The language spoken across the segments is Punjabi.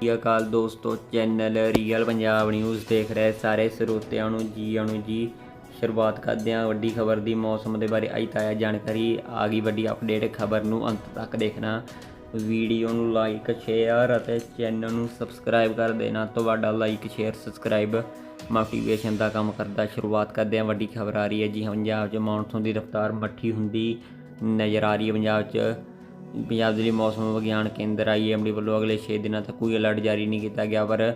ਸਤਿ ਅਕਾਲ ਦੋਸਤੋ, ਚੈਨਲ ਰੀਅਲ ਪੰਜਾਬ ਨਿਊਜ਼ ਦੇਖ ਰਹੇ ਸਾਰੇ ਸਰੋਤਿਆਂ ਨੂੰ ਜੀ ਆਣੂ ਜੀ। ਸ਼ੁਰੂਆਤ ਕਰਦੇ ਹਾਂ ਵੱਡੀ ਖਬਰ ਦੀ, ਮੌਸਮ ਦੇ ਬਾਰੇ ਅੱਜ ਤਾਇਆ ਜਾਣਕਾਰੀ, ਆ ਗਈ ਵੱਡੀ ਅਪਡੇਟ ਖਬਰ ਨੂੰ ਅੰਤ ਤੱਕ ਦੇਖਣਾ। ਵੀਡੀਓ ਨੂੰ ਲਾਈਕ ਸ਼ੇਅਰ ਅਤੇ ਚੈਨਲ ਨੂੰ ਸਬਸਕ੍ਰਾਈਬ ਕਰ ਦੇਣਾ। ਤੁਹਾਡਾ ਲਾਈਕ ਸ਼ੇਅਰ ਸਬਸਕ੍ਰਾਈਬ ਮੋਟੀਵੇਸ਼ਨ ਦਾ ਕੰਮ ਕਰਦਾ। ਸ਼ੁਰੂਆਤ ਕਰਦੇ ਹਾਂ ਵੱਡੀ ਖਬਰ ਆ ਰਹੀ ਹੈ ਜੀ, ਪੰਜਾਬ 'ਚ ਮੌਨਸੂਨ ਦੀ ਰਫ਼ਤਾਰ ਮੱਠੀ ਹੁੰਦੀ ਨਜ਼ਰ ਆ ਰਹੀ ਹੈ ਪੰਜਾਬ 'ਚ। ਪੰਜਾਬ ਦੇ ਲਈ ਮੌਸਮ ਵਿਗਿਆਨ ਕੇਂਦਰ ਆਈਐਮਡੀ ਵੱਲੋਂ ਅਗਲੇ 6 ਦਿਨਾਂ ਤੱਕ ਕੋਈ ਅਲਰਟ ਜਾਰੀ ਨਹੀਂ ਕੀਤਾ ਗਿਆ, ਪਰ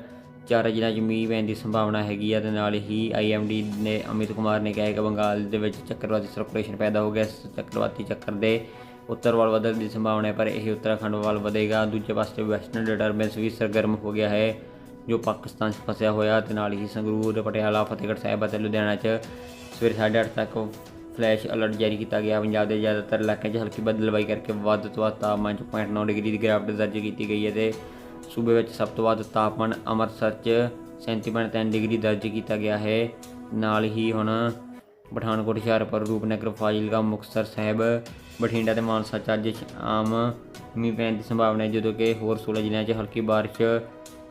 ਚਾਰ ਜ਼ਿਲ੍ਹਿਆਂ 'ਚ ਮੀਂਹ ਪੈਣ ਦੀ ਸੰਭਾਵਨਾ ਹੈਗੀ ਆ, ਤੇ ਨਾਲ ਹੀ ਆਈਐਮਡੀ ਨੇ ਅਮਿਤ ਕੁਮਾਰ ਨੇ ਕਿਹਾ ਕਿ ਬੰਗਾਲ ਦੇ ਵਿੱਚ ਚੱਕਰਵਾਤੀ ਸਰਕੂਲੇਸ਼ਨ ਪੈਦਾ ਹੋ ਗਿਆ, ਇਸ ਚੱਕਰਵਾਤੀ ਚੱਕਰ ਦੇ ਉੱਤਰ ਵੱਲ ਵਧਣ ਦੀ ਸੰਭਾਵਨਾ ਹੈ, ਪਰ ਇਹ ਉੱਤਰਾਖੰਡ ਵੱਲ ਵਧੇਗਾ। ਦੂਜੇ ਪਾਸੇ ਵੈਸਟਰਨ ਡਿਟਰਬੈਂਸ ਵੀ ਸਰਗਰਮ ਹੋ ਗਿਆ ਹੈ, ਜੋ ਪਾਕਿਸਤਾਨ 'ਚ ਫਸਿਆ ਹੋਇਆ, ਤੇ ਨਾਲ ਹੀ ਸੰਗਰੂਰ, ਪਟਿਆਲਾ, ਫਤਿਹਗੜ੍ਹ ਸਾਹਿਬ ਅਤੇ ਲੁਧਿਆਣਾ 'ਚ ਸਵੇਰੇ 8:30 ਤੱਕ ਫਲੈਸ਼ ਅਲਰਟ ਜਾਰੀ ਕੀਤਾ ਗਿਆ। ਪੰਜਾਬ ਦੇ ਜ਼ਿਆਦਾਤਰ ਇਲਾਕਿਆਂ 'ਚ ਹਲਕੀ ਬੱਦਲਬਾਈ ਕਰਕੇ ਵੱਧ ਤੋਂ ਵੱਧ ਤਾਪਮਾਨ 'ਚ 0.9 ਡਿਗਰੀ ਦੀ ਗਿਰਾਵਟ ਦਰਜ ਕੀਤੀ ਗਈ ਹੈ ਤੇ ਸੂਬੇ ਵਿੱਚ ਸਭ ਤੋਂ ਵੱਧ ਤਾਪਮਾਨ ਅੰਮ੍ਰਿਤਸਰ 'ਚ 37.3 ਡਿਗਰੀ ਦਰਜ ਕੀਤਾ ਗਿਆ ਹੈ। ਨਾਲ ਹੀ ਹੁਣ ਪਠਾਨਕੋਟ, ਹੁਸ਼ਿਆਰਪੁਰ, ਰੂਪਨਗਰ, ਫਾਜ਼ਿਲਕਾ, ਮੁਕਤਸਰ ਸਾਹਿਬ, ਬਠਿੰਡਾ ਤੇ ਮਾਨਸਾ 'ਚ ਅੱਜ ਆਮ ਮੀਂਹ ਪੈਣ ਦੀ ਸੰਭਾਵਨਾ ਹੈ, ਜਦੋਂ ਕਿ ਹੋਰ 16 ਜ਼ਿਲ੍ਹਿਆਂ 'ਚ ਹਲਕੀ ਬਾਰਿਸ਼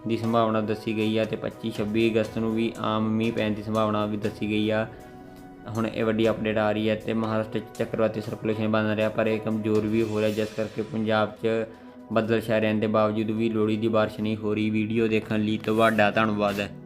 ਦੀ ਸੰਭਾਵਨਾ ਦੱਸੀ ਗਈ ਹੈ ਤੇ 25 26 ਅਗਸਤ ਨੂੰ ਵੀ ਆਮ ਮੀਂਹ ਪੈਣ ਦੀ ਸੰਭਾਵਨਾ ਵੀ ਦੱਸੀ ਗਈ ਆ। ਹੁਣ ਇਹ ਵੱਡੀ ਅਪਡੇਟ ਆ ਰਹੀ ਹੈ ਤੇ ਮਹਾਰਾਸ਼ਟਰ 'ਚ ਚੱਕਰਵਾਤੀ ਸਰਕੂਲੇਸ਼ਨ ਬਣ ਰਿਹਾ, ਪਰ ਇਹ ਕਮਜ਼ੋਰ ਵੀ ਹੋ ਰਿਹਾ ਜਿਸ ਕਰਕੇ ਪੰਜਾਬ 'ਚ ਬੱਦਲ ਛਾਏ ਰਹਿਣ ਦੇ ਬਾਵਜੂਦ ਵੀ ਲੋੜੀ ਦੀ ਬਾਰਿਸ਼ ਨਹੀਂ ਹੋ ਰਹੀ। ਵੀਡੀਓ ਦੇਖਣ ਲਈ ਤੁਹਾਡਾ ਧੰਨਵਾਦ ਹੈ।